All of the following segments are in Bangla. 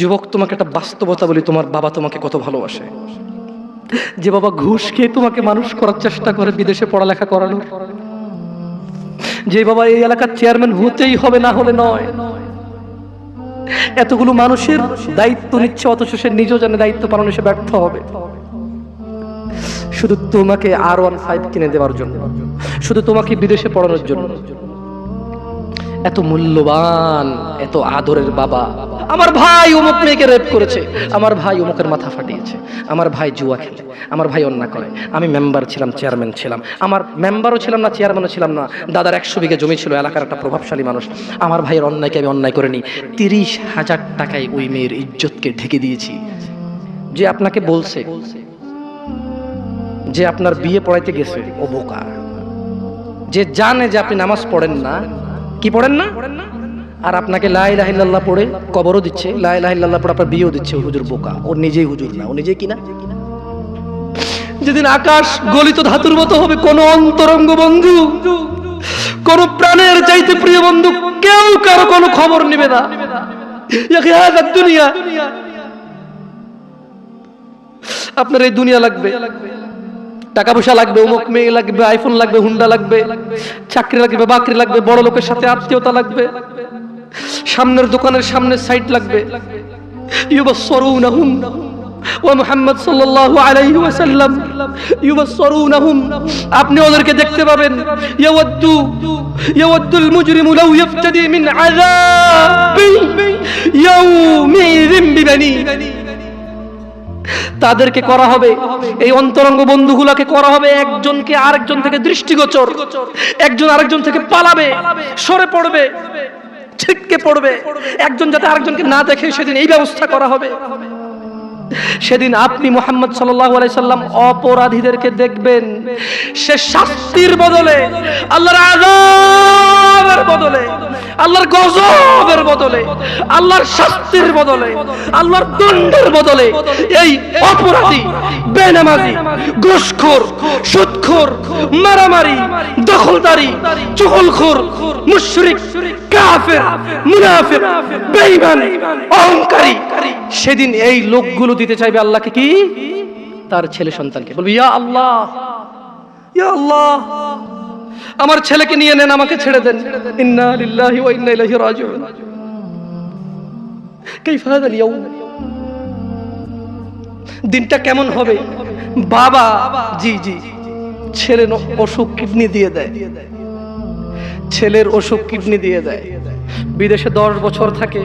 যুবক তোমাকে একটা বাস্তবতা বলি, তোমার বাবা তোমাকে কত ভালোবাসে। যে বাবা ঘুষ খেয়ে তোমাকে মানুষ করার চেষ্টা করে, বিদেশে পড়ালেখা করানোর। যে বাবা এই এলাকার চেয়ারম্যান হতেই হবে, না হলে নয়। এতগুলো মানুষের দায়িত্ব নিচ্ছে, অথচ সে নিজেও জানে দায়িত্ব পালনে সে ব্যর্থ হবে। শুধু তোমাকে আর ওয়ান ফাইভ কিনে দেওয়ার জন্য, শুধু তোমাকে বিদেশে পড়ানোর জন্য। এত মূল্যবান, এত আদরের বাবা আমার ভাই অমুক মেয়েকে রেপ করেছে। আমার ভাই অমুকের মাথা ফাটিয়েছে। আমার ভাই জুয়া খেলে। আমার ভাই অন্যায় করে। আমি মেম্বার ছিলাম চেয়ারম্যান ছিলাম। আমার মেম্বারও ছিলাম না চেয়ারম্যানও ছিলাম না। দাদার একশো বিঘে জমি ছিল, এলাকার একটা প্রভাবশালী মানুষ। আমার ভাইয়ের অন্যায়কে আমি অন্যায় করিনি। তিরিশ হাজার টাকায় ওই মেয়ের ইজ্জতকে ঢেকে দিয়েছি। যে আপনাকে বলছে, যে আপনার বিয়ে পড়াইতে গেছে ও বোকা যে জানে যে আপনি নামাজ পড়েন না, কি পড়েন না? আর আপনাকে লাই লাহিল্লাহ পড়ে কবরও দিচ্ছে। লাই লাহিল্লাহ পড়ে আপনার বিয়েও দিচ্ছে, হুজুর বোকা। ও নিজেই হুজুর না, ও নিজেই কিনা যেদিন আকাশ গলিত ধাতুর মতো হবে, কোন অন্তরঙ্গ বন্ধু, কোন প্রাণের চাইতে প্রিয় বন্ধু, কেউ কারও কোনো খবর নেবে না। দুনিয়া। আপনার এই দুনিয়া লাগবে। টাকা পয়সা লাগবে, অমুক মেয়ে লাগবে আইফোন লাগবে হুন্ডা লাগবে, চাকরি লাগবে, বাকরি লাগবে, বড় লোকের সাথে আত্মীয়তা লাগবে। সামনের দোকানের সামনের সাইট লাগবে। আপনি ওদেরকে দেখতে পাবেন। তাদেরকে করা হবে। এই অন্তরঙ্গ বন্ধুগুলাকে করা হবে। একজনকে আরেকজন থেকে দৃষ্টিগোচর। একজন আরেকজন থেকে পালাবে, সরে পড়বে। ছিটকে পড়বে? একজন যাতে আরেকজনকে না দেখে সেদিন এই ব্যবস্থা করা হবে। সেদিন আপনি মোহাম্মদ সাল্লাম অপরাধীদেরকে দেখবেন। সে শাস্তির বদলে, আল্লাহর আযাবের বদলে, আল্লাহর গজবের বদলে, আল্লাহর শাস্তির বদলে, আল্লাহর দণ্ডের বদলে এই অপরাধী, বেনামাজি, ঘুষখোর, সুদখোর, মারামারি, দখলদারি, চুগলখোর, মুশরিক, কাফের, মুনাফিক, বেঈমান, অহংকারী, সেদিন এই লোকগুলো দিতে চাইবে আল্লাহকে কি? তার ছেলে সন্তানকে। বলবে, ইয়া আল্লাহ ইয়া আল্লাহ, আমার ছেলেকে নিয়ে নেন, আমাকে ছেড়ে দেন। ইন্না লিল্লাহি ওয়া ইন্না ইলাইহি রাজিউন। কাইফ হাদা আল-ইয়াউম দিনটা কেমন হবে? বাবা, জি জি ছেলে অসুখ কিডনি দিয়ে দেয়। ছেলের অসুখ কিডনি দিয়ে দেয়। বিদেশে দশ বছর থাকে।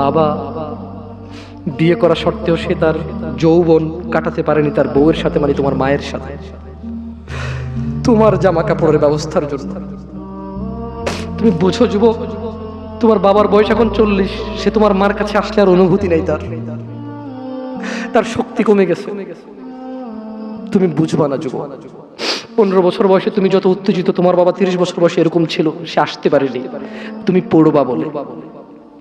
বাবা বিয়ে করা সত্ত্বেও সে তার যৌবন কাটাতে পারেনি তার বউয়ের সাথে মানে তোমার মায়ের সাথে। তোমার জামা কাপড়ের ব্যবস্থার জন্য। তুমি বুঝো যুবক, তোমার বাবার বয়স এখন চল্লিশ, সে তোমার মার কাছে আসলে আর অনুভূতি নেই তার। তার শক্তি কমে গেছে। তুমি বুঝবা না যুবক, পনেরো বছর বয়সে তুমি যত উত্তেজিত, তোমার বাবা তিরিশ বছর বয়সে এরকম ছিল, সে আসতে পারেনি। তুমি পড়বা বলে।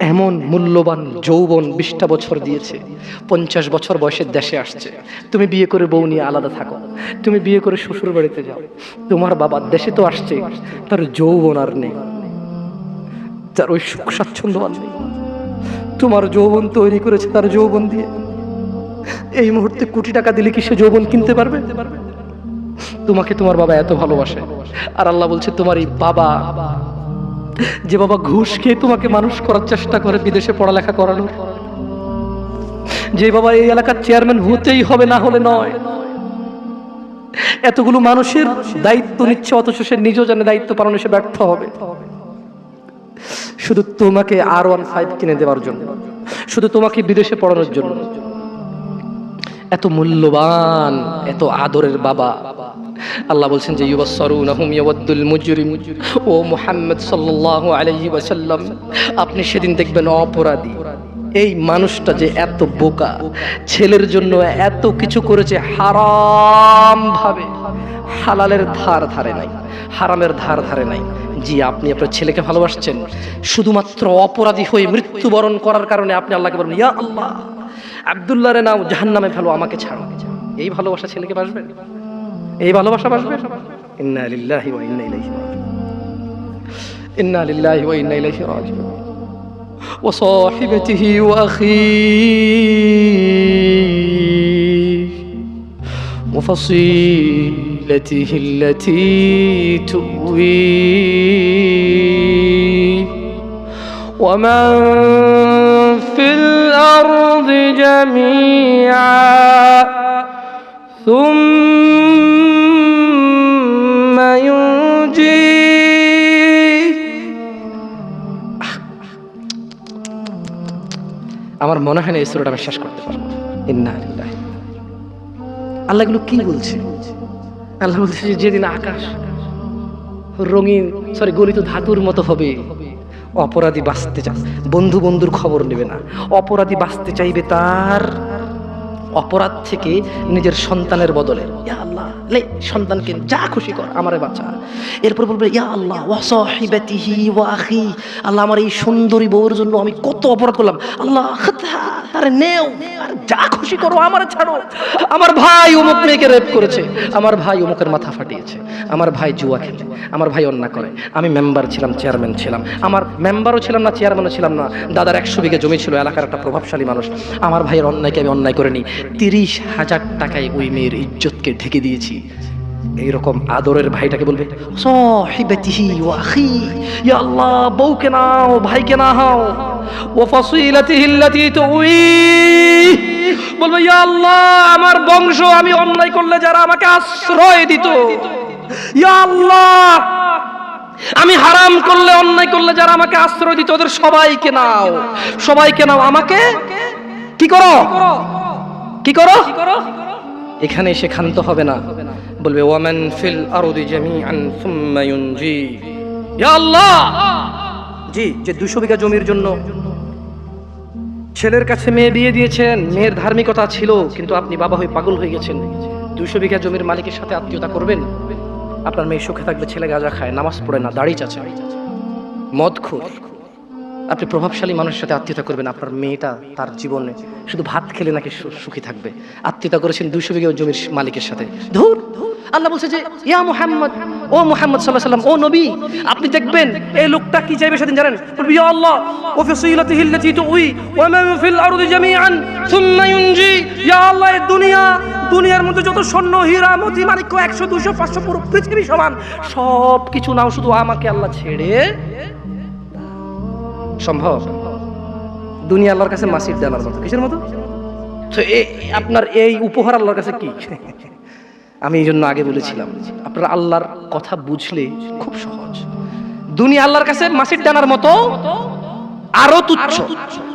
এমন মূল্যবান যৌবন বিশটা বছর দিয়েছে। পঞ্চাশ বছর বয়সের দেশে আসছে। তুমি বিয়ে করে বউ নিয়ে আলাদা থাকো। তুমি বিয়ে করে শ্বশুর বাড়িতে যাও। তোমার বাবা দেশে তো আসছে। তার যৌবন আর নেই। তার ওই সুখ স্বাচ্ছন্দ্য আর নেই। তোমার যৌবন তৈরি করেছে তার যৌবন দিয়ে। এই মুহূর্তে কোটি টাকা দিলে কি সে যৌবন কিনতে পারবে? তোমাকে তোমার বাবা এত ভালোবাসে। আর আল্লাহ বলছে, তোমার এই বাবা যে বাবা ঘুষ খেয়ে তোমাকে মানুষ করার চেষ্টা করে, বিদেশে পড়ালেখা করানো যে বাবা এই এলাকার চেয়ারম্যান হতেই হবে, না হলে নয়। এতগুলো মানুষের দায়িত্ব নিচ্ছে, অথচ সে নিজেও জানে দায়িত্ব পালনে সে ব্যর্থ হবে। শুধু তোমাকে আর ওয়ান ফাইভ কিনে দেওয়ার জন্য, শুধু তোমাকে বিদেশে পড়ানোর জন্য। এত মূল্যবান, এত আদরের বাবা। আল্লাহ বলছেন যে ইউবাসসারুনাহুম ইয়াওয়াদ্দুল মুজরিম। ও মুহাম্মদ সাল্লাল্লাহু আলাইহি ওয়াসাল্লাম, আপনি সেদিন দেখবেন অপরাধী। এই মানুষটা যে এত বোকা, ছেলের জন্য এত কিছু করেছে হারাম ভাবে, হালালের ধার ধারে নাই, হারামের ধার ধারে নাই। জি, আপনি আপনার ছেলেকে ভালোবাসছেন, শুধুমাত্র অপরাধী হয়ে মৃত্যুবরণ করার কারণে আপনি আল্লাহকে বলেন ইয়া আল্লাহ আব্দুল্লাহ রে নাও জাহান নামে ফেলো, আমাকে ছাড়ো। এই ভালোবাসা ছেলেকে বাসবে? এই ভালোবাসা বাসবে ইন্না লিল্লাহি ওয়া ইন্না ইলাইহি রাজিউন ইন্না লিল্লাহি ওয়া ইন্না ইলাইহি রাজিউন وصاحبته وأخيه وفصيلته التي تؤويه ومن في الأرض جميعا ثم আমার মনে হয় না এই সুরোটা আমি শেষ করতে পারব। আল্লাহ এগুলো কি বলছে? আল্লাহ বলছে যেদিন আকাশ রঙিন সরি গলিত ধাতুর মতো হবে, অপরাধী বাঁচতে চাস বন্ধু বন্ধুর খবর নেবে না। অপরাধী বাঁচতে চাইবে তার অপরাধ থেকে নিজের সন্তানের বদলে। ইয়া আল্লাহ, লে, সন্তানকে যা খুশি কর, আমারে বাঁচা। এরপর বলবে, ইয়া আল্লাহ, ওয়া সাহিবাতিহি ওয়া আখি। আল্লাহ আমার এই সুন্দরী বউর জন্য আমি কত অপরাধ করলাম। আল্লাহ আরে নেও, আর যা খুশি করো, আমারে ছাড়ো। আমার ভাই অমুক মেয়েকে রেপ করেছে। আমার ভাই অমুকের মাথা ফাটিয়েছে। আমার ভাই জুয়া খেলে। আমার ভাই অন্যায় করে। আমি মেম্বার ছিলাম চেয়ারম্যান ছিলাম। আমার মেম্বারও ছিলাম না চেয়ারম্যানও ছিলাম না। দাদার একশো বিঘা জমি ছিল, এলাকার একটা প্রভাবশালী মানুষ। আমার ভাইয়ের অন্যায়কে আমি অন্যায় করিনি তিরিশ হাজার টাকায় ওই মেয়ের ইজ্জতকে ঢেকে দিয়েছি। এইরকম আদরের ভাইটাকে বলবে আল্লাহ, বউকে নাও, ভাইকে না হাও ও আল্লাতী তুই বলবে, ইয়া আল্লাহ, আমার বংশ আমি অন্যায় করলে যারা আমাকে আশ্রয় দিত, ইয়া আল্লাহ, আমি হারাম করলে, অন্যায় করলে যারা আমাকে আশ্রয় দিত, ওদের সবাইকে নাও সবাইকে নাও, আমাকে কি করো? কি করো? এখানে এসে ক্ষান্ত হবে না। বলবে ওয়ামান ফিল আরদি জামিআন সুম্মা ইউনজি। ইয়া আল্লাহ! জি যে 200 বিঘা জমির জন্য ছেলের কাছে মেয়ে বিয়ে দিয়েছেন মেয়ের ধার্মিকতা ছিল কিন্তু আপনি বাবা হয়ে পাগল হয়ে গেছেন। দুইশো বিঘা জমির মালিকের সাথে আত্মীয়তা করবেন? আপনার মেয়ে সুখে থাকবে ছেলে গাঁজা খায় নামাজ পড়ে না দাড়ি চাচা মদ খুব আপনি প্রভাবশালী মানুষের সাথে আত্মীয়তা করবেন, আপনার মেয়েটা তার জীবনে শুধু ভাত খেলে নাকি সুখী থাকবে। আত্মীয়তা করেছেন দুইশো বিঘা জমির মালিকের সাথে। ধুর! আল্লাহ বলছে যে, ইয়া মুহাম্মদ, ও মুহাম্মদ সাল্লাহ সাল্লাম ও নবী, আপনি দেখবেন এই লোকটা কি চাইবে সেদিন জানেন? ইয়া আল্লাহ ও ফিসিলাতিহি আল্লাতী তুই ওয়া মান ফিল আরদি জামিআন, সুম্মা ইউনজি, ইয়া আল্লাহ, এই দুনিয়া, দুনিয়ার মধ্যে যত স্বর্ণ, হীরা, মতি মানিক্য একশো দুশো পাঁচশো পুরো পৃথিবী সমান সব কিছু নাও শুধু আমাকে আল্লাহ ছেড়ে সম্ভব? দুনিয়া আল্লাহর কাছে মাসির দেওয়ার মতো। কিসের মতো? তো আপনার এই উপহার আল্লাহর কাছে কি? আমি এই জন্য আগে বলেছিলাম, আপনার আল্লাহর কথা বুঝলে খুব সহজ। দুনিয়া আল্লাহর কাছে মাসির ডানার মতো আরও তুচ্ছ।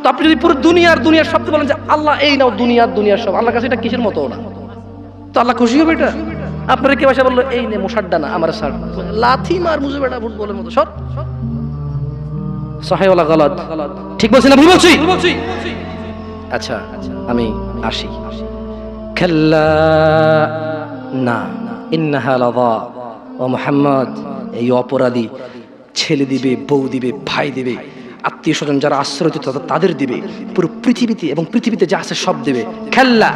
তো আপনি যদি পুরো দুনিয়ার দুনিয়ার সব বলেন যে আল্লাহ এই নাও দুনিয়ার দুনিয়ার সব, আল্লাহর কাছে এটা কিসের মতো না তো আল্লাহ খুশি হবে এটা? আপনারা কে এসে বলল, এই নে মশার ডানা আমার সার। লাথি মার মুজে বেটা ফুটবলের মতো, সব। সহায়ওয়ালা গলত। ঠিক বলছি না ভুল বলছি? আচ্ছা আমি আসি। খেল্লা না ইন্নাহা লাযা। ও মোহাম্মদ এই অপরাধী ছেলে দিবে বউ দিবে ভাই দিবে আত্মীয় স্বজন যারা আশ্রয় দিত তাদের- দিবে পুরো পৃথিবীতে এবং পৃথিবীতে যা আছে সব দেবে। খেল্লা।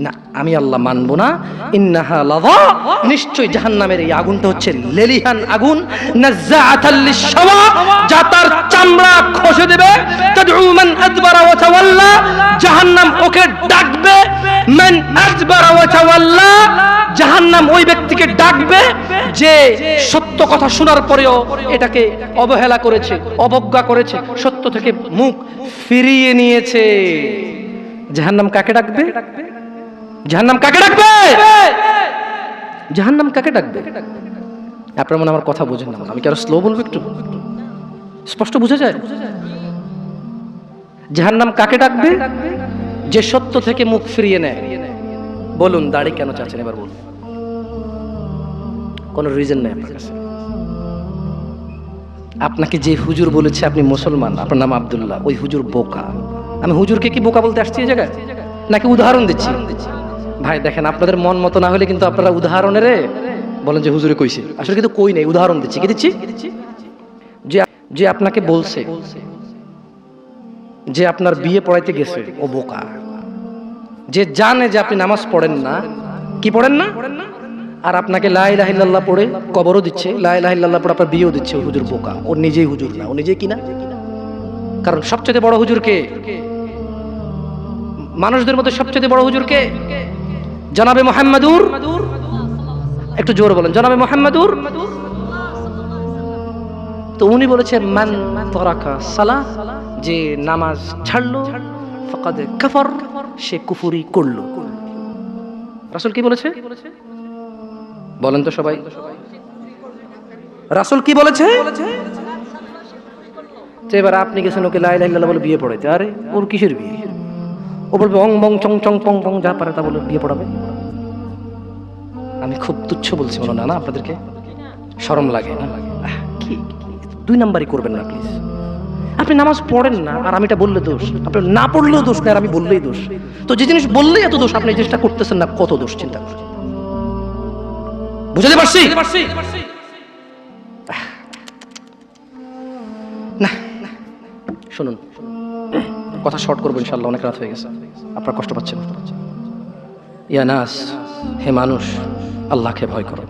না, আমি আল্লাহ মানব না। ইন্নাহা লাযা। নিশ্চয় জাহান্নামের এই আগুনটা হচ্ছে লেলিহান আগুন। যা তার চামড়া খসে দেবে। মান আদবারা জাহান্নাম ওকে ডাকবে। মান আদবারা জাহান্নাম ওই ব্যক্তিকে ডাকবে যে সত্য কথা শোনার পরেও এটাকে অবহেলা করেছে, অবজ্ঞা করেছে, সত্য থেকে মুখ ফিরিয়ে নিয়েছে। জাহান্নাম কাকে ডাকবে? জাহান্নাম কাকে ডাকবে? জাহান্নাম কাকে ডাকবে? আপনার মনে আমার কথা বোঝেন না আমি কি আরও স্লো বলব একটু? স্পষ্ট বুঝা যায়? জাহান্নাম কাকে ডাকবে? যে সত্য থেকে মুখ ফিরিয়ে নেয়। বলুন, দাড়ি কেন চাচ্ছেন? এবার বলুন। কোনো রিজন নেই আপনার কাছে? আপনাকে যে হুজুর বলেছে আপনি মুসলমান, আপনার নাম আব্দুল্লাহ, ওই হুজুর বোকা। আমি হুজুরকে কি বোকা বলতে আসছি এই জায়গায়? নাকি উদাহরণ দিচ্ছি? ভাই, দেখেন, আপনাদের মন মতো না হলে কিন্তু আপনারা উদাহরণের বলেন যে হুজুরে কইছে। আসলে কিন্তু কই নেই, উদাহরণ দিচ্ছি। কি দিচ্ছি? যে যে আপনাকে বলছে যে আপনার বিয়ে পড়াইতে গেছে, ও বোকা। যে জানে যে আপনি নামাজ পড়েন না, কি পড়েন না? আর আপনাকে লাই লাহিল্লাহ পড়ে কবরও দিচ্ছে লাই লাহিল্লাহ পড়ে আপনার বিয়েও দিচ্ছে হুজুর বোকা। ও নিজেই হুজুর না, ও নিজেই কিনা কারণ সবচেয়ে বড় হুজুর কে? মানুষদের মধ্যে সবচেয়ে বড় হুজুর কে? জনাবে মোহাম্মদুর? একটু জোর বলেন, জনাবে মোহাম্মদুর? তো উনি বলেছে, মান তরাকা সালা যে নামাজ ছাড়লো, ফাকাদ কাফার, সে কুফুরি করল। রাসূল কি বলেছে? বলেন তো সবাই। রাসূল কি বলেছে? এবার আপনি গেছেন ওকে লাই লাই বলে বিয়ে পড়াইতে। আরে, ওর কিসের বিয়ে? ও বলবে অং বং চং চং পং পং যা পারে তা বলে বিয়ে পড়াবে। আমি খুব তুচ্ছ বলছি মনে না না আপনাদেরকে শরম লাগে না। কি দুই নাম্বারই করবেন না প্লিজ আপনি নামাজ পড়েন না আর আমি এটা বললে দোষ। আপনি না পড়লেও দোষ না আর আমি বললেই দোষ। তো যে জিনিস বললেই এত দোষ আপনি এই জিনিসটা করতেছেন না কত দোষ চিন্তা করুন। বুঝতে পারছি? না, শুনুন। কথা শর্ট করব ইনশাল্লাহ অনেক রাত হয়ে গেছে। আপনার কষ্ট পাচ্ছেন ইয়ানাস হে মানুষ, আল্লাহকে ভয় করো।